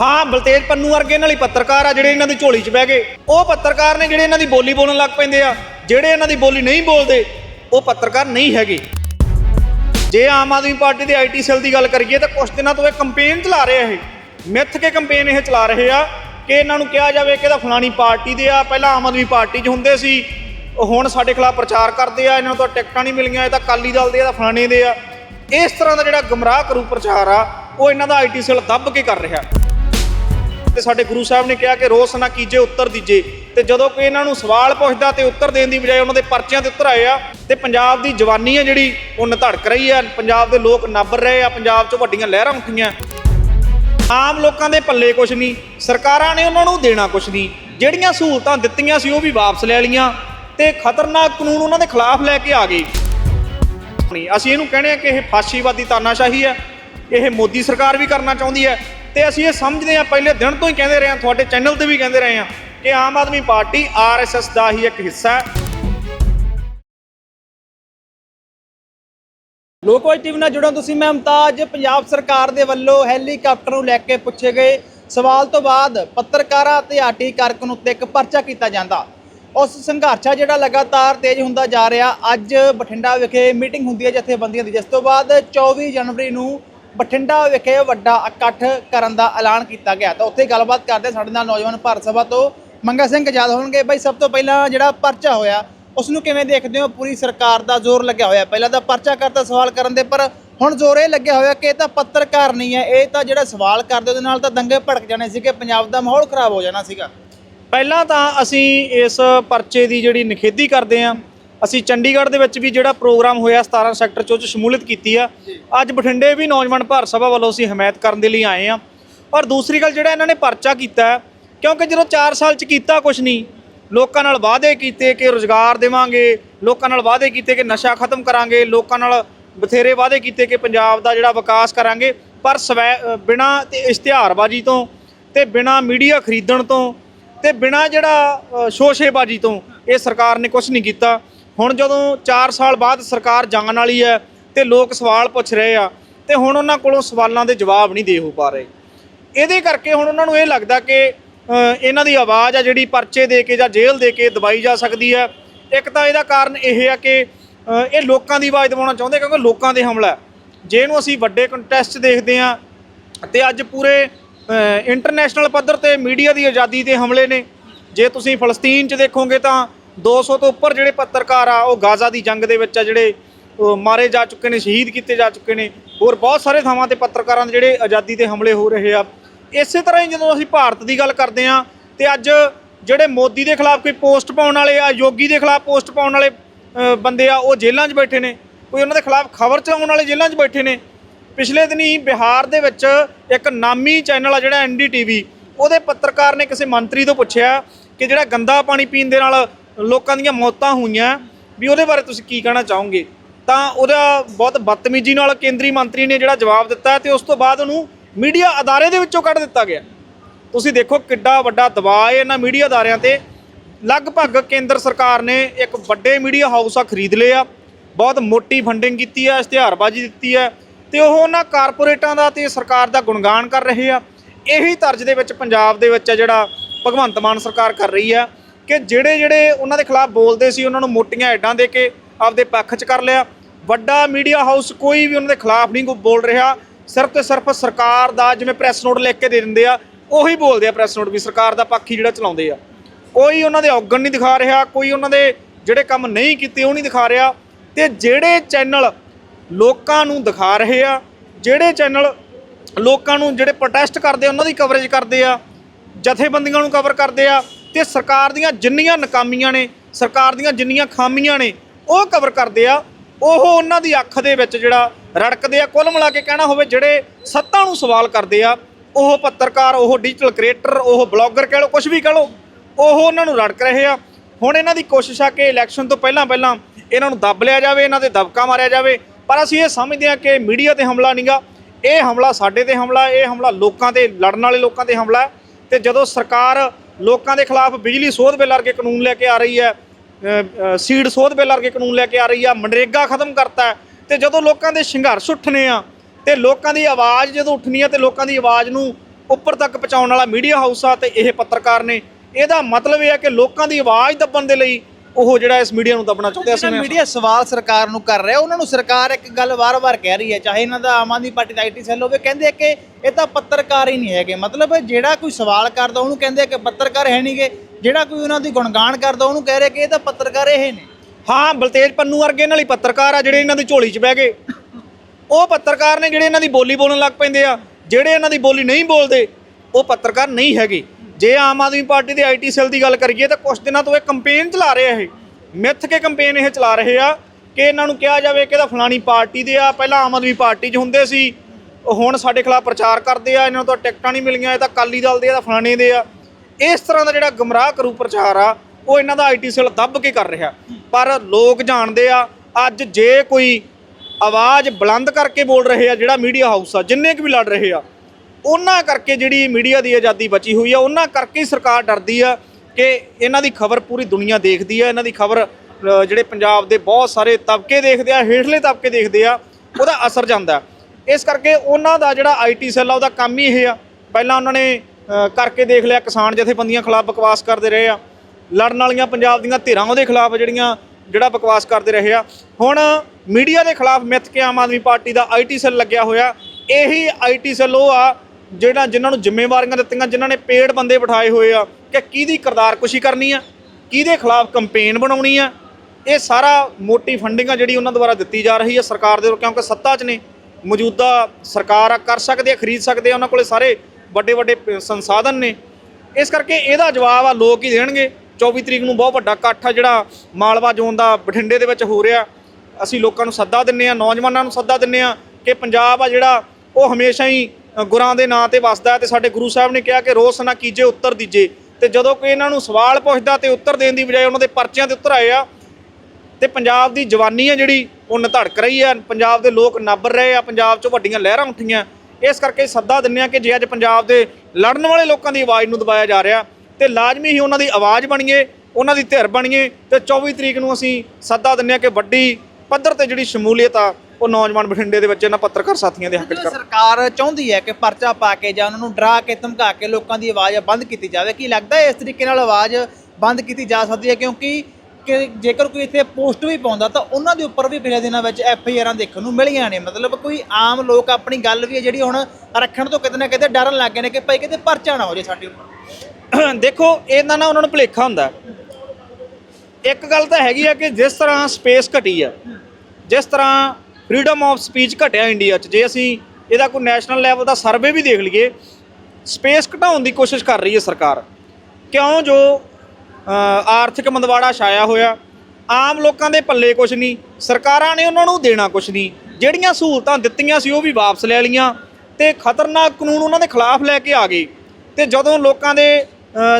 ਹਾਂ, ਬਲਤੇਜ ਪੰਨੂ ਵਰਗੇ ਨਾਲ ਹੀ ਪੱਤਰਕਾਰ ਆ ਜਿਹੜੇ ਇਹਨਾਂ ਦੀ ਝੋਲੀ 'ਚ ਬਹਿ ਗਏ। ਉਹ ਪੱਤਰਕਾਰ ਨੇ ਜਿਹੜੇ ਇਹਨਾਂ ਦੀ ਬੋਲੀ ਬੋਲਣ ਲੱਗ ਪੈਂਦੇ ਆ, ਜਿਹੜੇ ਇਹਨਾਂ ਦੀ ਬੋਲੀ ਨਹੀਂ ਬੋਲਦੇ, ਉਹ ਪੱਤਰਕਾਰ ਨਹੀਂ ਹੈਗੇ। ਜੇ ਆਮ ਆਦਮੀ ਪਾਰਟੀ ਦੇ ਆਈਟੀ ਸੈੱਲ ਦੀ ਗੱਲ ਕਰੀਏ ਤਾਂ ਕੁਝ ਦਿਨਾਂ ਤੋਂ ਇਹ ਕੰਪੇਨ ਚਲਾ ਰਹੇ ਆ ਇਹ। ਮਿੱਥ ਕੇ ਕੰਪੇਨ ਇਹ ਚਲਾ ਰਹੇ ਆ ਕਿ ਇਹਨਾਂ ਨੂੰ ਕਿਹਾ ਜਾਵੇ ਕਿ ਇਹਦਾ ਫਲਾਣੀ ਪਾਰਟੀ ਦੇ ਆ। ਪਹਿਲਾਂ ਆਮ ਆਦਮੀ ਪਾਰਟੀ 'ਚ ਹੁੰਦੇ ਸੀ। ਉਹ ਹੁਣ ਸਾਡੇ ਖਿਲਾਫ ਪ੍ਰਚਾਰ ਕਰਦੇ ਆ, ਇਹਨਾਂ ਨੂੰ ਤਾਂ ਟਿਕਟਾਂ ਨਹੀਂ ਮਿਲੀਆਂ, ਇਹ ਤਾਂ ਅਕਾਲੀ ਦਲ ਦੇ ਆ ਤਾਂ ਫਲਾਣੇ ਦੇ ਆ। ਇਸ ਤਰ੍ਹਾਂ ਦਾ ਜਿਹੜਾ ਗਮਰਾਹ ਕਰੂ ਪ੍ਰਚਾਰ ਆ, ਉਹ ਇਹਨਾਂ ਦਾ ਆਈਟੀ ਸੈੱਲ ਦੱਬ ਕੇ ਕਰ ਰਿਹਾ। ਤੇ ਸਾਡੇ ਗੁਰੂ ਸਾਹਿਬ ਨੇ ਕਿਹਾ ਕਿ ਰੋਸ ਨਾ ਕੀਜੇ, ਉੱਤਰ ਦੀਜੇ। ਤੇ ਜਦੋਂ ਕੋਈ ਇਹਨਾਂ ਨੂੰ ਸਵਾਲ ਪੁੱਛਦਾ ਤੇ ਉੱਤਰ ਦੇਣ ਦੀ ਬਜਾਏ ਉਹਨਾਂ ਦੇ ਪਰਚਿਆਂ ਤੇ ਉੱਤਰ ਆਏ ਆ, ਤੇ ਪੰਜਾਬ ਦੀ ਜਵਾਨੀ ਆ ਜਿਹੜੀ, ਉਹ ਨਧੜਕ ਰਹੀ ਆ। ਪੰਜਾਬ ਦੇ ਲੋਕ ਨੱਬਰ ਰਹੇ ਆ, ਪੰਜਾਬ 'ਚ ਵੱਡੀਆਂ ਲਹਿਰਾਂ ਉੱਠੀਆਂ। ਆਮ ਲੋਕਾਂ ਦੇ ਪੱਲੇ ਕੁਛ ਨਹੀਂ, ਸਰਕਾਰਾਂ ਨੇ ਉਹਨਾਂ ਨੂੰ ਦੇਣਾ ਕੁਛ ਨਹੀਂ। ਜਿਹੜੀਆਂ ਸਹੂਲਤਾਂ ਦਿੱਤੀਆਂ ਸੀ, ਉਹ ਵੀ ਵਾਪਸ ਲੈ ਲਈਆਂ। ਤੇ ਖਤਰਨਾਕ ਕਾਨੂੰਨ ਉਹਨਾਂ ਦੇ ਖਿਲਾਫ ਲੈ ਕੇ ਆ ਗਏ। ਅਸੀਂ ਇਹਨੂੰ ਕਹਿੰਦੇ ਆ ਕਿ ਇਹ ਫਾਸ਼ੀਵਾਦੀ ਤਾਨਾਸ਼ਾਹੀ ਹੈ ਇਹ ਮੋਦੀ ਸਰਕਾਰ ਵੀ ਕਰਨਾ ਚਾਹੁੰਦੀ ਹੈ ਤੇ ਅਸੀਂ ਇਹ ਸਮਝਦੇ ਹਾਂ, ਪਹਿਲੇ ਦਿਨ ਤੋਂ ਹੀ ਕਹਿੰਦੇ ਰਹੇ ਹਾਂ, ਤੁਹਾਡੇ ਚੈਨਲ ਤੇ ਵੀ ਕਹਿੰਦੇ ਰਹੇ ਹਾਂ ਕਿ ਆਮ ਆਦਮੀ ਪਾਰਟੀ ਆਰਐਸਐਸ ਦਾ ਹੀ ਇੱਕ ਹਿੱਸਾ ਹੈ। ਲੋਕਵਾਈ ਟੀਵੀ ਨਾਲ ਜੁੜੋ ਤੁਸੀਂ, ਮੈਂ ਮੁਮਤਾਜ। ਪੰਜਾਬ ਸਰਕਾਰ ਦੇ ਵੱਲੋਂ ਹੈਲੀਕਾਪਟਰ ਨੂੰ ਲੈ ਕੇ ਪੁੱਛੇ ਗਏ ਸਵਾਲ ਤੋਂ ਬਾਅਦ ਪੱਤਰਕਾਰਾਂ ਅਤੇ ਆਰਟੀ ਕਾਰਕੁਨ ਉੱਤੇ ਇੱਕ ਪਰਚਾ ਕੀਤਾ ਜਾਂਦਾ। ਉਸ ਸੰਘਰਸ਼ਾ ਜਿਹੜਾ ਲਗਾਤਾਰ ਤੇਜ਼ ਹੁੰਦਾ ਜਾ ਰਿਹਾ, ਅੱਜ ਬਠਿੰਡਾ ਵਿਖੇ ਮੀਟਿੰਗ ਹੁੰਦੀ ਹੈ ਜਥੇਬੰਦੀਆਂ ਦੀ। ਜਿਸ ਤੋਂ ਬਾਅਦ 24 ਜਨਵਰੀ ਨੂੰ ਬਠਿੰਡਾ ਵਿਖੇ ਵੱਡਾ ਇਕੱਠ ਕਰਨ ਦਾ ਐਲਾਨ ਕੀਤਾ ਗਿਆ। ਤਾਂ ਉੱਥੇ ਗੱਲਬਾਤ ਕਰਦੇ ਸਾਡੇ ਨਾਲ ਨੌਜਵਾਨ ਭਾਰਤ ਸਭਾ ਤੋਂ ਮੰਗਾ ਸਿੰਘ ਆਜ਼ਾਦ ਹੋਣਗੇ। ਬਈ, ਸਭ ਤੋਂ ਪਹਿਲਾਂ ਜਿਹੜਾ ਪਰਚਾ ਹੋਇਆ ਉਸ ਨੂੰ ਕਿਵੇਂ ਦੇਖਦੇ ਹੋ? ਪੂਰੀ ਸਰਕਾਰ ਦਾ ਜ਼ੋਰ ਲੱਗਿਆ ਹੋਇਆ। ਪਹਿਲਾਂ ਤਾਂ ਪਰਚਾ ਕਰਤਾ ਸਵਾਲ ਕਰਨ ਦੇ, ਪਰ ਹੁਣ ਜ਼ੋਰ ਇਹ ਲੱਗਿਆ ਹੋਇਆ ਕਿ ਇਹ ਤਾਂ ਪੱਤਰਕਾਰ ਨਹੀਂ ਹੈ। ਇਹ ਤਾਂ ਜਿਹੜਾ ਸਵਾਲ ਕਰਦੇ, ਉਹਦੇ ਨਾਲ ਤਾਂ ਦੰਗੇ ਭੜਕ ਜਾਣੇ ਸੀ ਕਿ ਪੰਜਾਬ ਦਾ ਮਾਹੌਲ ਖਰਾਬ ਹੋ ਜਾਣਾ ਸੀਗਾ। ਪਹਿਲਾਂ ਤਾਂ ਅਸੀਂ ਇਸ ਪਰਚੇ ਦੀ ਜਿਹੜੀ ਨਿਖੇਧੀ ਕਰਦੇ ਹਾਂ ਅਸੀਂ ਚੰਡੀਗੜ੍ਹ ਦੇ ਵਿੱਚ ਵੀ ਜਿਹੜਾ ਪ੍ਰੋਗਰਾਮ ਹੋਇਆ 17 ਸੈਕਟਰ 'ਚ ਉਹ 'ਚ ਸ਼ਮੂਲੀਅਤ ਕੀਤੀ ਆ। ਅੱਜ ਬਠਿੰਡੇ ਵੀ ਨੌਜਵਾਨ ਭਾਰਤ ਸਭਾ ਵੱਲੋਂ ਅਸੀਂ ਹਮਾਇਤ ਕਰਨ ਦੇ ਲਈ ਆਏ ਆ। ਔਰ ਦੂਸਰੀ ਗੱਲ ਜਿਹੜਾ ਇਹਨਾਂ ਨੇ ਪਰਚਾ ਕੀਤਾ ਕਿਉਂਕਿ ਜਦੋਂ 4 ਸਾਲ 'ਚ ਕੀਤਾ ਕੁਝ ਨਹੀਂ ਲੋਕਾਂ ਨਾਲ ਵਾਅਦੇ ਕੀਤੇ ਕਿ ਰੋਜ਼ਗਾਰ ਦੇਵਾਂਗੇ ਲੋਕਾਂ ਨਾਲ ਵਾਅਦੇ ਕੀਤੇ ਕਿ ਨਸ਼ਾ ਖਤਮ ਕਰਾਂਗੇ ਲੋਕਾਂ ਨਾਲ ਬਥੇਰੇ ਵਾਅਦੇ ਕੀਤੇ ਕਿ ਪੰਜਾਬ ਦਾ ਜਿਹੜਾ ਵਿਕਾਸ ਕਰਾਂਗੇ ਪਰ ਸਵੈ ਅ, ਬਿਨਾਂ ਤੇ ਇਸ਼ਤਿਹਾਰਬਾਜ਼ੀ ਤੋਂ ਤੇ ਬਿਨਾਂ ਮੀਡੀਆ ਖਰੀਦਣ ਤੋਂ ਤੇ ਬਿਨਾਂ ਜਿਹੜਾ ਸ਼ੋਸ਼ੇਬਾਜ਼ੀ ਤੋਂ ਇਹ ਸਰਕਾਰ ਨੇ ਕੁਝ ਨਹੀਂ ਕੀਤਾ। ਹੁਣ ਜਦੋਂ 4 ਸਾਲ ਬਾਅਦ ਸਰਕਾਰ ਜਾਣ ਵਾਲੀ ਹੈ ਤੇ ਲੋਕ ਸਵਾਲ ਪੁੱਛ ਰਹੇ ਆ, ਤੇ ਹੁਣ ਉਹਨਾਂ ਕੋਲੋਂ ਸਵਾਲਾਂ ਦੇ ਜਵਾਬ ਨਹੀਂ ਦੇ ਹੋ ਪਾ ਰਹੇ। ਇਹਦੇ ਕਰਕੇ ਹੁਣ ਉਹਨਾਂ ਨੂੰ ਇਹ ਲੱਗਦਾ ਕਿ ਇਹਨਾਂ ਦੀ ਆਵਾਜ਼ ਆ ਜਿਹੜੀ ਪਰਚੇ ਦੇ ਕੇ ਜਾਂ ਜੇਲ੍ਹ ਦੇ ਕੇ ਦਬਾਈ ਜਾ ਸਕਦੀ ਹੈ। ਇੱਕ ਤਾਂ ਇਹਦਾ ਕਾਰਨ ਇਹ ਆ ਕਿ ਇਹ ਲੋਕਾਂ ਦੀ ਆਵਾਜ਼ ਦਬਾਉਣਾ ਚਾਹੁੰਦੇ ਕਿਉਂਕਿ ਲੋਕਾਂ ਦੇ ਹਮਲਾ ਹੈ। ਜੇ ਇਹਨੂੰ ਅਸੀਂ ਵੱਡੇ ਕੰਟੈਸਟ 'ਚ ਦੇਖਦੇ ਆ ਤੇ ਅੱਜ ਪੂਰੇ ਇੰਟਰਨੈਸ਼ਨਲ ਪੱਧਰ ਤੇ ਮੀਡੀਆ ਦੀ ਆਜ਼ਾਦੀ ਦੇ ਹਮਲੇ ਨੇ। ਜੇ ਤੁਸੀਂ ਫਲਸਤੀਨ 'ਚ ਦੇਖੋਗੇ ਤਾਂ 200 ਤੋਂ ਉੱਪਰ ਜਿਹੜੇ ਪੱਤਰਕਾਰ ਆ, ਉਹ ਗਾਜ਼ਾ ਦੀ ਜੰਗ ਦੇ ਵਿੱਚ ਆ ਜਿਹੜੇ ਮਾਰੇ ਜਾ ਚੁੱਕੇ ਨੇ, ਸ਼ਹੀਦ ਕੀਤੇ ਜਾ ਚੁੱਕੇ ਨੇ। ਹੋਰ ਬਹੁਤ ਸਾਰੇ ਥਾਵਾਂ ਤੇ ਪੱਤਰਕਾਰਾਂ ਦੇ ਜਿਹੜੇ ਆਜ਼ਾਦੀ ਤੇ ਹਮਲੇ ਹੋ ਰਹੇ ਆ। ਇਸੇ ਤਰ੍ਹਾਂ ਹੀ ਜਦੋਂ ਅਸੀਂ ਭਾਰਤ ਦੀ ਗੱਲ ਕਰਦੇ ਆ ਤੇ ਅੱਜ ਜਿਹੜੇ ਮੋਦੀ ਦੇ ਖਿਲਾਫ ਕੋਈ ਪੋਸਟ ਪਾਉਣ ਵਾਲੇ ਆ, ਯੋਗੀ ਦੇ ਖਿਲਾਫ ਪੋਸਟ ਪਾਉਣ ਵਾਲੇ ਬੰਦੇ ਆ, ਉਹ ਜੇਲ੍ਹਾਂ 'ਚ ਬੈਠੇ ਨੇ। ਕੋਈ ਉਹਨਾਂ ਦੇ ਖਿਲਾਫ ਖਬਰ ਚਲਾਉਣ ਵਾਲੇ ਜੇਲ੍ਹਾਂ 'ਚ ਬੈਠੇ ਨੇ। ਪਿਛਲੇ ਦਿਨੀ ਬਿਹਾਰ ਦੇ ਵਿੱਚ ਇੱਕ ਨਾਮੀ ਚੈਨਲ ਆ ਜਿਹੜਾ ਐਨਡੀਟੀਵੀ ਉਹਦੇ ਪੱਤਰਕਾਰ ਨੇ ਕਿਸੇ ਮੰਤਰੀ ਤੋਂ ਪੁੱਛਿਆ ਕਿ ਜਿਹੜਾ ਗੰਦਾ ਪਾਣੀ ਪੀਣ ਦੇ ਨਾਲ ਲੋਕਾਂ ਦੀਆਂ ਮੌਤਾਂ ਹੋਈਆਂ। ਵੀ ਉਹਦੇ ਬਾਰੇ ਤੁਸੀਂ ਕੀ ਕਹਿਣਾ ਚਾਹੋਗੇ? ਤਾਂ ਉਹਦਾ ਬਹੁਤ ਬਦਤਮੀਜ਼ੀ ਨਾਲ ਕੇਂਦਰੀ ਮੰਤਰੀ ਨੇ ਜਿਹੜਾ ਜਵਾਬ ਦਿੱਤਾ ਤੇ ਉਸ ਤੋਂ ਬਾਅਦ ਉਹਨੂੰ ਮੀਡੀਆ ਅਦਾਰੇ ਦੇ ਵਿੱਚੋਂ ਕੱਢ ਦਿੱਤਾ ਗਿਆ। ਤੁਸੀਂ ਦੇਖੋ ਕਿੱਡਾ ਵੱਡਾ ਦਬਾਅ ਹੈ ਇਹਨਾਂ ਮੀਡੀਆ ਅਦਾਰਿਆਂ ਤੇ। ਲਗਭਗ ਕੇਂਦਰ ਸਰਕਾਰ ਨੇ ਇੱਕ ਵੱਡੇ ਮੀਡੀਆ ਹਾਊਸ ਆ ਖਰੀਦ ਲਏ ਆ। ਬਹੁਤ ਮੋਟੀ ਫੰਡਿੰਗ ਕੀਤੀ ਆ, ਇਸ਼ਤਿਹਾਰਬਾਜ਼ੀ ਦਿੱਤੀ ਹੈ ਤੇ ਉਹ ਉਹਨਾਂ ਕਾਰਪੋਰੇਟਾਂ ਦਾ ਤੇ ਸਰਕਾਰ ਦਾ ਗੁਣਗਾਨ ਕਰ ਰਹੇ ਆ। ਇਹੀ ਤਰਜ਼ ਦੇ ਵਿੱਚ ਪੰਜਾਬ ਦੇ ਵਿੱਚ ਜਿਹੜਾ ਭਗਵੰਤ ਮਾਨ ਸਰਕਾਰ ਕਰ ਰਹੀ ਆ। ਕਿ ਜਿਹੜੇ ਜਿਹੜੇ ਉਹਨਾਂ ਦੇ ਖਿਲਾਫ ਬੋਲਦੇ ਸੀ, ਉਹਨਾਂ ਨੂੰ ਮੋਟੀਆਂ ਐਡਾਂ ਦੇ ਕੇ ਆਪਦੇ ਪੱਖ 'ਚ ਕਰ ਲਿਆ। ਵੱਡਾ ਮੀਡੀਆ ਹਾਊਸ ਕੋਈ ਵੀ ਉਹਨਾਂ ਦੇ ਖਿਲਾਫ ਨਹੀਂ ਕੋਈ ਬੋਲ ਰਿਹਾ। ਸਿਰਫ ਤੇ ਸਿਰਫ ਸਰਕਾਰ ਦਾ ਜਿਵੇਂ ਪ੍ਰੈਸ ਨੋਟ ਲਿਖ ਕੇ ਦੇ ਦਿੰਦੇ ਆ, ਉਹੀ ਬੋਲਦੇ ਆ ਪ੍ਰੈਸ ਨੋਟ ਵੀ ਸਰਕਾਰ ਦਾ ਪੱਖ ਹੀ ਜਿਹੜਾ ਚਲਾਉਂਦੇ ਆ। ਕੋਈ ਉਹਨਾਂ ਦੇ ਔਗਣ ਨਹੀਂ ਦਿਖਾ ਰਿਹਾ, ਕੋਈ ਉਹਨਾਂ ਦੇ ਜਿਹੜੇ ਕੰਮ ਨਹੀਂ ਕੀਤੇ ਉਹ ਨਹੀਂ ਦਿਖਾ ਰਿਹਾ। ਤੇ ਜਿਹੜੇ ਚੈਨਲ ਲੋਕਾਂ ਨੂੰ ਦਿਖਾ ਰਹੇ ਆ, ਜਿਹੜੇ ਚੈਨਲ ਲੋਕਾਂ ਨੂੰ ਜਿਹੜੇ ਪ੍ਰੋਟੈਸਟ ਕਰਦੇ ਆ, ਉਹਨਾਂ ਦੀ ਕਵਰੇਜ ਕਰਦੇ ਆ, ਜਥੇਬੰਦੀਆਂ ਨੂੰ ਕਵਰ ਕਰਦੇ ਆ ਤੇ ਸਰਕਾਰ ਦੀਆਂ ਜਿੰਨੀਆਂ ਨਾਕਾਮੀਆਂ ਨੇ, ਸਰਕਾਰ ਦੀਆਂ ਜਿੰਨੀਆਂ ਖਾਮੀਆਂ ਨੇ, ਉਹ ਕਵਰ ਕਰਦੇ ਆ। ਉਹ ਉਹਨਾਂ ਦੀ ਅੱਖ ਦੇ ਵਿੱਚ ਜਿਹੜਾ ਰੜਕਦੇ ਆ, ਕੁੱਲ ਮਿਲਾ ਕੇ ਕਹਿਣਾ ਹੋਵੇ ਜਿਹੜੇ ਸੱਤਾ ਨੂੰ ਸਵਾਲ ਕਰਦੇ ਆ, ਉਹ ਪੱਤਰਕਾਰ, ਉਹ ਡਿਜੀਟਲ ਕ੍ਰੀਏਟਰ ਉਹ ਬਲੌਗਰ ਕਹਿ ਲਓ ਕੁਝ ਵੀ ਕਹਿ ਲਓ, ਉਹ ਉਹਨਾਂ ਨੂੰ ਰੜਕ ਰਹੇ ਆ। ਹੁਣ ਇਹਨਾਂ ਦੀ ਕੋਸ਼ਿਸ਼ ਆ ਕਿ ਇਲੈਕਸ਼ਨ ਤੋਂ ਪਹਿਲਾਂ ਪਹਿਲਾਂ ਇਹਨਾਂ ਨੂੰ ਦੱਬ ਲਿਆ ਜਾਵੇ, ਇਹਨਾਂ ਦੇ ਦਬਕਾ ਮਾਰਿਆ ਜਾਵੇ। ਪਰ ਅਸੀਂ ਇਹ ਸਮਝਦੇ ਹਾਂ ਕਿ ਮੀਡੀਆ ਤੇ ਹਮਲਾ ਨਹੀਂਗਾ ਇਹ ਹਮਲਾ ਸਾਡੇ ਤੇ ਹਮਲਾ, ਇਹ ਹਮਲਾ ਲੋਕਾਂ ਤੇ, ਲੜਨ ਵਾਲੇ ਲੋਕਾਂ ਤੇ ਹਮਲਾ। ਹੈ ਤੇ ਜਦੋਂ ਸਰਕਾਰ ਲੋਕਾਂ ਦੇ ਖਿਲਾਫ ਬਿਜਲੀ ਸੋਧ ਬਿੱਲ ਵਰਗੇ ਕਾਨੂੰਨ ਲੈ ਕੇ ਆ ਰਹੀ ਹੈ ਸੀਡ ਸੋਧ ਬਿੱਲ ਵਰਗੇ ਕਾਨੂੰਨ ਲੈ ਕੇ ਆ ਰਹੀ ਆ, ਮਨਰੇਗਾ ਖਤਮ ਕਰਤਾ ਹੈ। ਤੇ ਜਦੋਂ ਲੋਕਾਂ ਦੇ ਸੰਘਰਸ਼ ਉੱਠਣੇ ਆ, ਤੇ ਲੋਕਾਂ ਦੀ ਆਵਾਜ਼ ਜਦੋਂ ਉੱਠਣੀ ਆ, ਤੇ ਲੋਕਾਂ ਦੀ ਆਵਾਜ਼ ਨੂੰ ਉੱਪਰ ਤੱਕ ਪਹੁੰਚਾਉਣ ਵਾਲਾ ਮੀਡੀਆ ਹਾਊਸ ਆ ਤੇ ਇਹ ਪੱਤਰਕਾਰ ਨੇ। ਇਹਦਾ ਮਤਲਬ ਇਹ ਹੈ ਕਿ ਲੋਕਾਂ ਦੀ ਆਵਾਜ਼ ਦੱਬਣ ਦੇ ਲਈ ਉਹ ਜਿਹੜਾ ਇਸ ਮੀਡੀਆ ਨੂੰ ਦੱਬਣਾ ਚਾਹੁੰਦੇ ਅਸੀਂ ਜਿਹੜਾ ਮੀਡੀਆ ਸਵਾਲ ਸਰਕਾਰ ਨੂੰ ਕਰ ਰਿਹਾ ਉਹਨਾਂ ਨੂੰ ਸਰਕਾਰ ਇੱਕ ਗੱਲ ਵਾਰ-ਵਾਰ ਕਹਿ ਰਹੀ ਹੈ ਚਾਹੇ ਇਹਨਾਂ ਦਾ ਆਮ ਆਦਮੀ ਪਾਰਟੀ ਦਾ ਆਈਟੀ ਸੈੱਲ ਹੋਵੇ ਕਹਿੰਦੇ ਕਿ ਇਹ ਤਾਂ ਪੱਤਰਕਾਰ ਹੀ ਨਹੀਂ ਹੈਗੇ। ਮਤਲਬ ਜਿਹੜਾ ਕੋਈ ਸਵਾਲ ਕਰਦਾ ਉਹਨੂੰ ਕਹਿੰਦੇ ਕਿ ਪੱਤਰਕਾਰ ਹੈ ਨਹੀਂਗੇ। ਜਿਹੜਾ ਕੋਈ ਉਹਨਾਂ ਦੀ ਗੁਣਗਾਨ ਕਰਦਾ ਉਹਨੂੰ ਕਹਿ ਰਿਹਾ ਕਿ ਇਹ ਤਾਂ ਪੱਤਰਕਾਰ ਇਹ ਨੇ। ਹਾਂ ਬਲਤੇਜ ਪੰਨੂ ਵਰਗੇ ਨਾਲ ਹੀ ਪੱਤਰਕਾਰ ਆ ਜਿਹੜੇ ਇਹਨਾਂ ਦੀ ਝੋਲੀ 'ਚ ਬਹਿ ਗਏ। ਉਹ ਪੱਤਰਕਾਰ ਨੇ ਜਿਹੜੇ ਇਹਨਾਂ ਦੀ ਬੋਲੀ ਬੋਲਣ ਲੱਗ ਪੈਂਦੇ ਆ ਜਿਹੜੇ ਇਹਨਾਂ ਦੀ ਬੋਲੀ ਨਹੀਂ ਬੋਲਦੇ ਉਹ ਪੱਤਰਕਾਰ ਨਹੀਂ ਹੈਗੇ। ਜੇ ਆਮ ਆਦਮੀ ਪਾਰਟੀ ਦੇ ਆਈਟੀ ਸੈੱਲ ਦੀ ਗੱਲ ਕਰੀਏ ਤਾਂ ਕੁਝ ਦਿਨਾਂ ਤੋਂ ਇਹ ਕੰਪੇਨ ਚਲਾ ਰਹੇ ਇਹ। ਮਿੱਥ ਕੇ ਕੰਪੇਨ ਇਹ ਚਲਾ ਰਹੇ ਆ ਕਿ ਇਹਨਾਂ ਨੂੰ ਕਿਹਾ ਜਾਵੇ ਕਿ ਇਹਦਾ ਫਲਾਣੀ ਪਾਰਟੀ ਦੇ ਆ। ਪਹਿਲਾਂ ਆਮ ਆਦਮੀ ਪਾਰਟੀ 'ਚ ਹੁੰਦੇ ਸੀ। ਉਹ ਹੁਣ ਸਾਡੇ ਖਿਲਾਫ ਪ੍ਰਚਾਰ ਕਰਦੇ ਆ। ਇਹਨਾਂ ਨੂੰ ਤਾਂ ਟਿਕਟਾਂ ਨਹੀਂ ਮਿਲੀਆਂ। ਇਹ ਤਾਂ ਅਕਾਲੀ ਦਲ ਦੇ ਆ ਤਾਂ ਫਲਾਣੇ ਦੇ ਆ। ਇਸ ਤਰ੍ਹਾਂ ਦਾ ਜਿਹੜਾ ਗਮਰਾਹ ਕਰੂ ਪ੍ਰਚਾਰ ਆ, ਉਹ ਇਹਨਾਂ ਦਾ ਆਈਟੀ ਸੈੱਲ ਦੱਬ ਕੇ ਕਰ ਰਿਹਾ। ਪਰ ਲੋਕ ਜਾਣਦੇ ਆ, ਅੱਜ ਜੇ ਕੋਈ ਆਵਾਜ਼ ਬੁਲੰਦ ਕਰਕੇ ਬੋਲ ਰਹੇ ਆ, ਜਿਹੜਾ ਮੀਡੀਆ ਹਾਊਸ ਆ, ਜਿੰਨੇ ਕੁ ਵੀ ਲੜ ਰਹੇ ਆ ਉਹਨਾਂ ਕਰਕੇ ਜਿਹੜੀ ਮੀਡੀਆ ਦੀ ਆਜ਼ਾਦੀ ਬਚੀ ਹੋਈ ਆ, ਉਹਨਾਂ ਕਰਕੇ ਹੀ ਸਰਕਾਰ ਡਰਦੀ ਆ ਕਿ ਇਹਨਾਂ ਦੀ ਖਬਰ ਪੂਰੀ ਦੁਨੀਆ ਦੇਖਦੀ ਆ, ਇਹਨਾਂ ਦੀ ਖਬਰ ਜਿਹੜੇ ਪੰਜਾਬ ਦੇ ਬਹੁਤ ਸਾਰੇ ਤਬਕੇ ਦੇਖਦੇ ਆ, ਹੇਠਲੇ ਤਬਕੇ ਦੇਖਦੇ ਆ, ਉਹਦਾ ਅਸਰ ਜਾਂਦਾ ਇਸ ਕਰਕੇ ਉਹਨਾਂ ਦਾ ਜਿਹੜਾ ਆਈਟੀ ਸੈੱਲ ਆ, ਉਹਦਾ ਕੰਮ ਹੀ ਇਹ ਆ। ਪਹਿਲਾਂ ਉਹਨਾਂ ਨੇ ਕਰਕੇ ਦੇਖ ਲਿਆ ਕਿਸਾਨ ਜਥੇਬੰਦੀਆਂ ਖਿਲਾਫ ਬਕਵਾਸ ਕਰਦੇ ਰਹੇ ਆ। ਲੜਨ ਵਾਲੀਆਂ ਪੰਜਾਬ ਦੀਆਂ ਧਿਰਾਂ ਉਹਦੇ ਖਿਲਾਫ ਜਿਹੜੀਆਂ, ਜਿਹੜਾ ਬਕਵਾਸ ਕਰਦੇ ਰਹੇ ਆ। ਹੁਣ ਮੀਡੀਆ ਦੇ ਖਿਲਾਫ ਮਿੱਥ ਕੇ ਆਮ ਆਦਮੀ ਪਾਰਟੀ ਦਾ ਆਈਟੀ ਸੈੱਲ ਲੱਗਿਆ ਹੋਇਆ। ਇਹੀ ਆਈਟੀ ਸੈੱਲ ਉਹ ਆ ਜਿਹੜਾ ਜਿਨ੍ਹਾਂ ਨੂੰ ਜ਼ਿੰਮੇਵਾਰੀਆਂ ਦਿੱਤੀਆਂ, ਜਿਨ੍ਹਾਂ ਨੇ ਪੇੜ ਬੰਦੇ ਬਿਠਾਏ ਹੋਏ ਆ, ਕਿ ਕਿਹਦੀ ਕਰਦਾਰਕੁਸ਼ੀ ਕਰਨੀ ਆ, ਕਿਹਦੇ ਖਿਲਾਫ ਕੰਪੇਨ ਬਣਾਉਣੀ ਆ, ਇਹ ਸਾਰਾ ਮੋਟੀ ਫੰਡਿੰਗ ਆ ਜਿਹੜੀ ਉਹਨਾਂ ਦੁਆਰਾ ਦਿੱਤੀ ਜਾ ਰਹੀ ਹੈ ਸਰਕਾਰ ਦੇ ਵੱਲੋਂ, ਕਿਉਂਕਿ ਸੱਤਾ 'ਚ ਨੇ, ਮੌਜੂਦਾ ਸਰਕਾਰ ਆ, ਕਰ ਸਕਦੇ ਆ, ਖਰੀਦ ਸਕਦੇ ਆ, ਉਹਨਾਂ ਕੋਲੇ ਸਾਰੇ ਵੱਡੇ ਵੱਡੇ ਪ- ਸੰਸਾਧਨ ਨੇ। ਇਸ ਕਰਕੇ ਇਹਦਾ ਜਵਾਬ ਆ, ਲੋਕ ਹੀ ਦੇਣਗੇ। 24 ਤਰੀਕ ਨੂੰ ਬਹੁਤ ਵੱਡਾ ਇਕੱਠ ਆ ਜਿਹੜਾ ਮਾਲਵਾ ਜ਼ੋਨ ਦਾ ਬਠਿੰਡੇ ਦੇ ਵਿੱਚ ਹੋ ਰਿਹਾ। ਅਸੀਂ ਲੋਕਾਂ ਨੂੰ ਸੱਦਾ ਦਿੰਨੇ ਆ, ਨੌਜਵਾਨਾਂ ਨੂੰ ਸੱਦਾ ਦਿੰਨੇ ਆ ਕਿ ਪੰਜਾਬ ਆ ਜਿਹੜਾ ਉਹ ਹਮੇਸ਼ਾ ਹੀ ਗੁਰਾਂ ਦੇ ਨਾਂ ਤੇ ਵਸਦਾ ਹੈ ਤੇ ਸਾਡੇ ਗੁਰੂ ਸਾਹਿਬ ਨੇ ਕਿਹਾ ਕਿ ਰੋਸ ਨਾ ਕੀਜੇ, ਉੱਤਰ ਦੀਜੇ। ਤੇ ਜਦੋਂ ਕੋਈ ਇਹਨਾਂ ਨੂੰ ਸਵਾਲ ਪੁੱਛਦਾ ਤੇ ਉੱਤਰ ਦੇਣ ਦੀ ਬਜਾਏ ਉਹਨਾਂ ਦੇ ਪਰਚਿਆਂ 'ਤੇ ਉੱਤਰ ਆਏ ਆ, ਤੇ ਪੰਜਾਬ ਦੀ ਜਵਾਨੀ ਆ ਜਿਹੜੀ, ਉਹ ਨਧੜਕ ਰਹੀ ਆ। ਪੰਜਾਬ ਦੇ ਲੋਕ ਨੱਬਰ ਰਹੇ ਆ, ਪੰਜਾਬ 'ਚੋਂ ਵੱਡੀਆਂ ਲਹਿਰਾਂ ਉੱਠੀਆਂ। ਇਸ ਕਰਕੇ ਸੱਦਾ ਦਿੰਨੇ ਆ ਕਿ ਜੇ ਅੱਜ ਪੰਜਾਬ ਦੇ ਲੜਨ ਵਾਲੇ ਲੋਕਾਂ ਦੀ ਆਵਾਜ਼ ਨੂੰ ਦਬਾਇਆ ਜਾ ਰਿਹਾ, ਤੇ ਲਾਜ਼ਮੀ ਹੀ ਉਹਨਾਂ ਦੀ ਆਵਾਜ਼ ਬਣੀਏ ਉਹਨਾਂ ਦੀ ਧਿਰ ਬਣੀਏ ਤੇ 24 ਤਰੀਕ ਨੂੰ ਅਸੀਂ ਸੱਦਾ ਦਿੰਨੇ ਆ ਕਿ ਵੱਡੀ ਪੱਧਰ ਤੇ ਜਿਹੜੀ ਸ਼ਮੂਲੀਅਤ ਆ ਉਹ ਨੌਜਵਾਨ ਬਠਿੰਡੇ ਦੇ ਵਿੱਚ ਇਹਨਾਂ ਪੱਤਰਕਾਰ ਸਾਥੀਆਂ ਦੇ ਹੱਕ 'ਚ ਕਰ ਸਰਕਾਰ ਚਾਹੁੰਦੀ ਹੈ ਕਿ ਪਰਚਾ ਪਾ ਕੇ ਜਾਂ ਉਹਨਾਂ ਨੂੰ ਡਰਾ ਕੇ ਧਮਕਾ ਕੇ ਲੋਕਾਂ ਦੀ ਆਵਾਜ਼ ਬੰਦ ਕੀਤੀ ਜਾਵੇ। ਕੀ ਲੱਗਦਾ ਇਸ ਤਰੀਕੇ ਨਾਲ ਆਵਾਜ਼ ਬੰਦ ਕੀਤੀ ਜਾ ਸਕਦੀ ਹੈ? ਕਿਉਂਕਿ ਕਿ ਜੇਕਰ ਕੋਈ ਇੱਥੇ ਪੋਸਟ ਵੀ ਪਾਉਂਦਾ ਤਾਂ ਉਹਨਾਂ ਦੇ ਉੱਪਰ ਵੀ ਪਿਛਲੇ ਦਿਨਾਂ ਵਿੱਚ ਐਫ ਆਈ ਆਰਾਂ ਦੇਖਣ ਨੂੰ ਮਿਲੀਆਂ ਨੇ। ਮਤਲਬ ਕੋਈ ਆਮ ਲੋਕ ਆਪਣੀ ਗੱਲ ਵੀ ਹੈ ਜਿਹੜੀ ਹੁਣ ਰੱਖਣ ਤੋਂ ਕਿਤੇ ਨਾ ਕਿਤੇ ਡਰਨ ਲੱਗ ਗਏ ਨੇ ਕਿ ਭਾਈ ਕਿਤੇ ਪਰਚਾ ਨਾ ਹੋ ਜੇ ਸਾਡੇ ਉੱਪਰ। ਦੇਖੋ ਇਹਨਾਂ ਨਾਲ ਉਹਨਾਂ ਨੂੰ ਭੁਲੇਖਾ ਹੁੰਦਾ। ਇੱਕ ਗੱਲ ਤਾਂ ਹੈਗੀ ਆ ਕਿ ਜਿਸ ਤਰ੍ਹਾਂ ਸਪੇਸ ਘਟੀ ਆ ਜਿਸ ਤਰ੍ਹਾਂ ਫਰੀडम ਆਫ ਸਪੀਚ ਘਟਿਆ ਇੰਡੀਆ 'ਚ, ਜੇ ਅਸੀਂ ਇਹਦਾ ਕੋਈ ਨੈਸ਼ਨਲ ਲੈਵਲ ਦਾ ਸਰਵੇ ਵੀ ਦੇਖ ਲਈਏ ਸਪੇਸ ਘਟਾਉਣ ਦੀ ਕੋਸ਼ਿਸ਼ ਕਰ ਰਹੀ ਹੈ ਸਰਕਾਰ। ਕਿਉਂ ਜੋ ਆਰਥਿਕ ਮੰਦਵਾੜਾ ਛਾਇਆ ਹੋਇਆ, ਆਮ ਲੋਕਾਂ ਦੇ ਪੱਲੇ ਕੁਝ ਨਹੀਂ, ਸਰਕਾਰਾਂ ਨੇ ਉਹਨਾਂ ਨੂੰ ਦੇਣਾ ਕੁਝ ਨਹੀਂ। ਜਿਹੜੀਆਂ ਸਹੂਲਤਾਂ ਦਿੱਤੀਆਂ ਸੀ ਉਹ ਵੀ ਵਾਪਸ ਲੈ ਲਈਆਂ ਤੇ ਖਤਰਨਾਕ ਕਾਨੂੰਨ ਉਹਨਾਂ ਦੇ ਖਿਲਾਫ ਲੈ ਕੇ ਆ ਗਏ। ਤੇ ਜਦੋਂ ਲੋਕਾਂ ਦੇ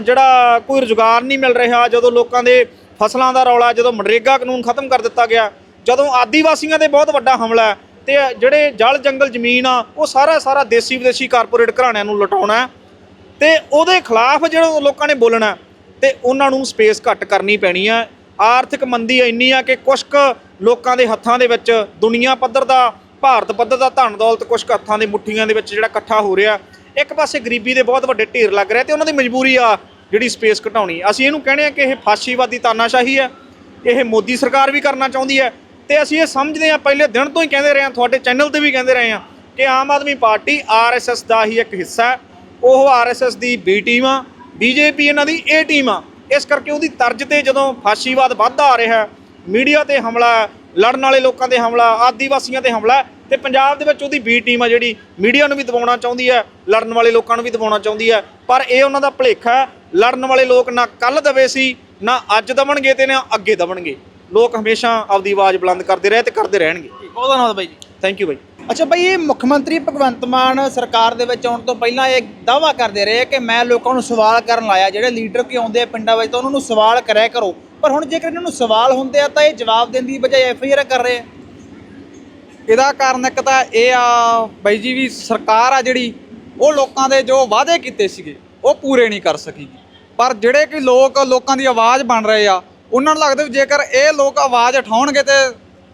ਜਿਹੜਾ ਕੋਈ ਰੁਜ਼ਗਾਰ ਨਹੀਂ ਮਿਲ ਰਿਹਾ, ਜਦੋਂ ਲੋਕਾਂ ਦੇ ਫਸਲਾਂ ਦਾ ਰੌਲਾ, ਜਦੋਂ ਮਨਰੇਗਾ ਕਾਨੂੰਨ ਖਤਮ ਕਰ ਦਿੱਤਾ ਗਿਆ ਜਦੋਂ ਆਦੀਵਾਸੀਆਂ ਤੇ ਬਹੁਤ ਵੱਡਾ ਹਮਲਾ ਹੈ ਤੇ ਜਿਹੜੇ ਜਲ ਜੰਗਲ ਜ਼ਮੀਨ ਆ, ਉਹ ਸਾਰਾ ਸਾਰਾ ਦੇਸੀ ਵਿਦੇਸ਼ੀ ਕਾਰਪੋਰੇਟ ਘਰਾਣਿਆਂ ਨੂੰ ਲੁਟਾਉਣਾ ਹੈ ਤੇ ਉਹਦੇ ਖਿਲਾਫ ਜਿਹੜਾ ਲੋਕਾਂ ਨੇ ਬੋਲਣਾ ਤੇ ਉਹਨਾਂ ਨੂੰ ਸਪੇਸ ਘੱਟ ਕਰਨੀ ਪੈਣੀ ਆ ਆਰਥਿਕ ਮੰਦੀ ਇੰਨੀ ਆ ਕਿ ਕੁਛ ਕੁ ਲੋਕਾਂ ਦੇ ਹੱਥਾਂ ਦੇ ਵਿੱਚ ਦੁਨੀਆ ਪੱਧਰ ਦਾ, ਭਾਰਤ ਪੱਧਰ ਦਾ ਧਨ ਦੌਲਤ ਕੁਛ ਕੁ ਹੱਥਾਂ ਦੇ ਮੁੱਠੀਆਂ ਦੇ ਵਿੱਚ ਜਿਹੜਾ ਇਕੱਠਾ ਹੋ ਰਿਹਾ ਇੱਕ ਪਾਸੇ ਗਰੀਬੀ ਦੇ ਬਹੁਤ ਵੱਡੇ ਢੇਰ ਲੱਗ ਰਿਹਾ ਤੇ ਉਹਨਾਂ ਦੀ ਮਜਬੂਰੀ ਆ ਜਿਹੜੀ ਸਪੇਸ ਘਟਾਉਣੀ। ਅਸੀਂ ਇਹਨੂੰ ਕਹਿੰਦੇ ਆ ਕਿ ਇਹ ਫਾਸ਼ੀਵਾਦੀ ਤਾਨਾਸ਼ਾਹੀ ਹੈ, ਇਹ ਮੋਦੀ ਸਰਕਾਰ ਵੀ ਕਰਨਾ ਚਾਹੁੰਦੀ ਹੈ ਤੇ ਅਸੀਂ ਇਹ ਸਮਝਦੇ ਹਾਂ ਪਹਿਲੇ ਦਿਨ ਤੋਂ ਹੀ ਕਹਿੰਦੇ ਰਹੇ ਹਾਂ ਤੁਹਾਡੇ ਚੈਨਲ ਤੇ ਵੀ ਕਹਿੰਦੇ ਰਹੇ ਹਾਂ ਕਿ ਆਮ ਆਦਮੀ ਪਾਰਟੀ ਆਰਐਸਐਸ ਦਾ ਹੀ ਇੱਕ ਹਿੱਸਾ ਹੈ। ਉਹ ਆਰਐਸਐਸ ਦੀ ਬੀ ਟੀਮ ਆ ਬੀਜੇਪੀ ਇਹਨਾਂ ਦੀ ਏ ਟੀਮ ਆ। ਇਸ ਕਰਕੇ ਉਹਦੀ ਤਰਜ ਤੇ ਜਦੋਂ ਫਾਸ਼ੀਵਾਦ ਵੱਧਦਾ ਆ ਰਿਹਾ ਮੀਡੀਆ ਤੇ ਹਮਲਾ ਲੜਨ ਵਾਲੇ ਲੋਕਾਂ ਤੇ ਹਮਲਾ ਆਦੀਵਾਸੀਆਂ ਤੇ ਹਮਲਾ ਹੈ, ਤੇ ਪੰਜਾਬ ਦੇ ਵਿੱਚ ਉਹਦੀ ਬੀ ਟੀਮ ਆ ਜਿਹੜੀ ਮੀਡੀਆ ਨੂੰ ਵੀ ਦਬਾਉਣਾ ਚਾਹੁੰਦੀ ਹੈ ਲੜਨ ਵਾਲੇ ਲੋਕਾਂ ਨੂੰ ਵੀ ਦਬਾਉਣਾ ਚਾਹੁੰਦੀ ਹੈ। ਪਰ ਇਹ ਉਹਨਾਂ ਦਾ ਭੁਲੇਖਾ ਹੈ ਲੜਨ ਵਾਲੇ ਲੋਕ ਨਾ ਕੱਲ ਦਵੇ ਸੀ ਨਾ ਅੱਜ ਦਵਣਗੇ ਤੇ ਨਾ ਅੱਗੇ ਦਵਣਗੇ। ਲੋਕ ਹਮੇਸ਼ਾ ਆਪਦੀ ਆਵਾਜ਼ ਬੁਲੰਦ ਕਰਦੇ ਰਹੇ ਤੇ ਕਰਦੇ ਰਹਿਣਗੇ। ਬਹੁਤ ਧੰਨਵਾਦ ਬਾਈ ਜੀ। ਥੈਂਕ ਯੂ ਬਾਈ। ਅੱਛਾ ਭਾਈ ਇਹ ਮੁੱਖ ਮੰਤਰੀ ਭਗਵੰਤ ਮਾਨ ਸਰਕਾਰ ਦੇ ਵਿੱਚ ਆਉਣ ਤੋਂ ਪਹਿਲਾਂ ਇਹ ਦਾਵਾ ਕਰਦੇ ਰਹੇ ਕਿ ਮੈਂ ਲੋਕਾਂ ਨੂੰ ਸਵਾਲ ਕਰਨ ਲਾਇਆ ਜਿਹੜੇ ਲੀਡਰ ਕੀ ਆਉਂਦੇ ਆ ਪਿੰਡਾਂ ਵਿੱਚ ਤਾਂ ਉਹਨਾਂ ਨੂੰ ਸਵਾਲ ਕਰਿਆ ਕਰੋ। ਪਰ ਹੁਣ ਜੇਕਰ ਇਹਨਾਂ ਨੂੰ ਸਵਾਲ ਹੁੰਦੇ ਆ ਤਾਂ ਇਹ ਜਵਾਬ ਦੇਣ ਦੀ ਬਜਾਏ ਐਫ ਆਈ ਆਰ ਕਰ ਰਹੇ ਆ। ਇਹਦਾ ਕਾਰਨ ਇੱਕ ਤਾਂ ਇਹ ਆ ਬਾਈ ਜੀ ਵੀ ਸਰਕਾਰ ਆ ਜਿਹੜੀ ਉਹ ਲੋਕਾਂ ਦੇ ਜੋ ਵਾਅਦੇ ਕੀਤੇ ਸੀਗੇ ਉਹ ਪੂਰੇ ਨਹੀਂ ਕਰ ਸਕੀ ਪਰ ਜਿਹੜੇ ਕਿ ਲੋਕ ਲੋਕਾਂ ਦੀ ਆਵਾਜ਼ ਬਣ ਰਹੇ ਆ ਉਹਨਾਂ ਨੂੰ ਲੱਗਦਾ ਵੀ ਜੇਕਰ ਇਹ ਲੋਕ ਆਵਾਜ਼ ਉਠਾਉਣਗੇ ਤੇ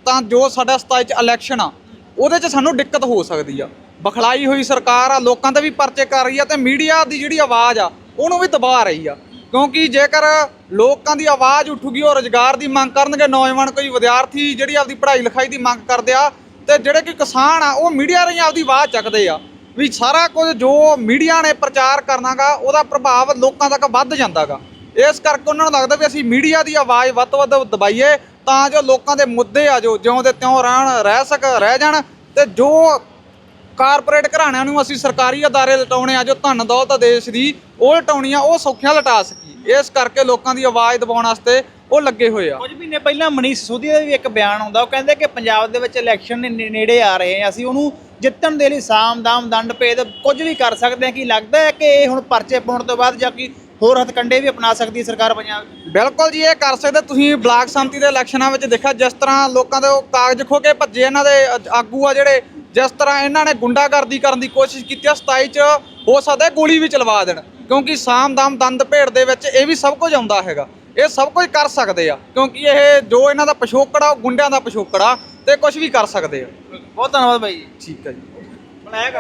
ਤਾਂ ਜੋ ਸਾਡਾ 27 ਚ ਇਲੈਕਸ਼ਨ ਆ, ਉਹਦੇ ਚ ਸਾਨੂੰ ਦਿੱਕਤ ਹੋ ਸਕਦੀ ਆ। ਬਖਲਾਈ ਹੋਈ ਸਰਕਾਰ ਆ, ਲੋਕਾਂ ਤੇ ਵੀ ਪਰਚੇ ਕਰ ਰਹੀ ਆ ਤੇ ਮੀਡੀਆ ਦੀ ਜਿਹੜੀ ਆਵਾਜ਼ ਆ, ਉਹਨੂੰ ਵੀ ਦਬਾ ਰਹੀ ਆ। ਕਿਉਂਕਿ ਜੇਕਰ ਲੋਕਾਂ ਦੀ ਆਵਾਜ਼ ਉੱਠੂਗੀ, ਉਹ ਰੋਜ਼ਗਾਰ ਦੀ ਮੰਗ ਕਰਨਗੇ, ਨੌਜਵਾਨ ਕੋਈ ਵਿਦਿਆਰਥੀ ਜਿਹੜੀ ਆਪਦੀ ਪੜ੍ਹਾਈ ਲਿਖਾਈ ਦੀ ਮੰਗ ਕਰਦੇ ਆ, ਤੇ ਜਿਹੜੇ ਕਿ ਕਿਸਾਨ ਆ, ਉਹ ਮੀਡੀਆ ਰਾਹੀਂ ਆਪਦੀ ਆਵਾਜ਼ ਚੱਕਦੇ ਆ। ਵੀ ਸਾਰਾ ਕੁਝ ਜੋ ਮੀਡੀਆ ਨੇ ਪ੍ਰਚਾਰ ਕਰਨਾਗਾ, ਉਹਦਾ ਪ੍ਰਭਾਵ ਲੋਕਾਂ ਤੱਕ ਵੱਧ ਜਾਂਦਾਗਾ। ਇਸ ਕਰਕੇ ਉਹਨਾਂ ਨੂੰ ਲੱਗਦਾ ਵੀ ਅਸੀਂ ਮੀਡੀਆ ਦੀ ਆਵਾਜ਼ ਵੱਧ ਤੋਂ ਵੱਧ ਦਬਾਈਏ ਤਾਂ ਜੋ ਲੋਕਾਂ ਦੇ ਮੁੱਦੇ ਆ ਜੋ ਜਿਉਂ ਦੇ ਤਿਉਂ ਰਹਿਣ, ਰਹਿ ਸਕ, ਰਹਿ ਜਾਣ ਤੇ ਜੋ ਕਾਰਪੋਰੇਟ ਘਰਾਣਿਆਂ ਨੂੰ ਅਸੀਂ ਸਰਕਾਰੀ ਅਦਾਰੇ ਲਟਾਉਣੇ ਆ, ਜੋ ਧਨ ਦੌਲਤ ਆ ਦੇਸ਼ ਦੀ, ਉਹ ਲਟਾਉਣੀ ਆ, ਉਹ ਸੌਖਿਆਂ ਲਟਾ ਸਕੀ ਇਸ ਕਰਕੇ ਲੋਕਾਂ ਦੀ ਆਵਾਜ਼ ਦਬਾਉਣ ਵਾਸਤੇ ਉਹ ਲੱਗੇ ਹੋਏ ਆ। ਕੁਝ ਮਹੀਨੇ ਪਹਿਲਾਂ ਮਨੀਸ਼ ਸਿਸੋਦੀਆ ਦਾ ਵੀ ਇੱਕ ਬਿਆਨ ਆਉਂਦਾ, ਉਹ ਕਹਿੰਦੇ ਕਿ ਪੰਜਾਬ ਦੇ ਵਿੱਚ ਇਲੈਕਸ਼ਨ ਨੇ- ਨੇੜੇ ਆ ਰਹੇ ਆ, ਅਸੀਂ ਉਹਨੂੰ ਜਿੱਤਣ ਦੇ ਲਈ ਸਾਮ ਦਾਮ ਦੰਡ ਭੇਦ ਕੁਝ ਵੀ ਕਰ ਸਕਦੇ ਆ, ਕਿ ਲੱਗਦਾ ਹੈ ਕਿ ਇਹ ਹੁਣ ਪਰਚੇ ਪਾਉਣ ਤੋਂ ਬਾਅਦ ਜਾਂ ਕਿ ਹੋਰ ਹਥਕੰਡੇ ਵੀ ਅਪਣਾ ਸਕਦੀ ਹੈ ਸਰਕਾਰ ਪੰਜਾਬ? ਬਿਲਕੁਲ ਜੀ ਇਹ ਕਰ ਸਕਦੇ ਤੁਸੀਂ ਬਲਾਕ ਸੰਮਤੀ ਦੇ ਇਲੈਕਸ਼ਨਾਂ ਵਿੱਚ ਦੇਖਿਆ ਜਿਸ ਤਰ੍ਹਾਂ ਲੋਕਾਂ ਦੇ ਉਹ ਕਾਗਜ਼ ਖੋ ਕੇ ਭੱਜੇ ਇਹਨਾਂ ਦੇ ਆਗੂ ਆ ਜਿਹੜੇ ਜਿਸ ਤਰ੍ਹਾਂ ਇਹਨਾਂ ਨੇ ਗੁੰਡਾਗਰਦੀ ਕਰਨ ਦੀ ਕੋਸ਼ਿਸ਼ ਕੀਤੀ ਆ 27 ਚ ਹੋ ਸਕਦਾ ਗੋਲੀ ਵੀ ਚਲਵਾ ਦੇਣ ਕਿਉਂਕਿ ਸਾਮ ਦਾਮ ਦੰਦ ਭੇੜ ਦੇ ਵਿੱਚ ਇਹ ਵੀ ਸਭ ਕੁਝ ਆਉਂਦਾ ਹੈਗਾ। ਇਹ ਸਭ ਕੁਝ ਕਰ ਸਕਦੇ ਆ ਕਿਉਂਕਿ ਇਹ ਜੋ ਇਹਨਾਂ ਦਾ ਪਿਛੋਕੜ ਆ ਉਹ ਗੁੰਡਿਆਂ ਦਾ ਪਿਛੋਕੜ ਆ ਤੇ ਕੁਝ ਵੀ ਕਰ ਸਕਦੇ ਆ। ਬਹੁਤ ਧੰਨਵਾਦ ਬਾਈ ਜੀ। ਠੀਕ ਹੈ ਜੀ। ਬਣਾਇਆ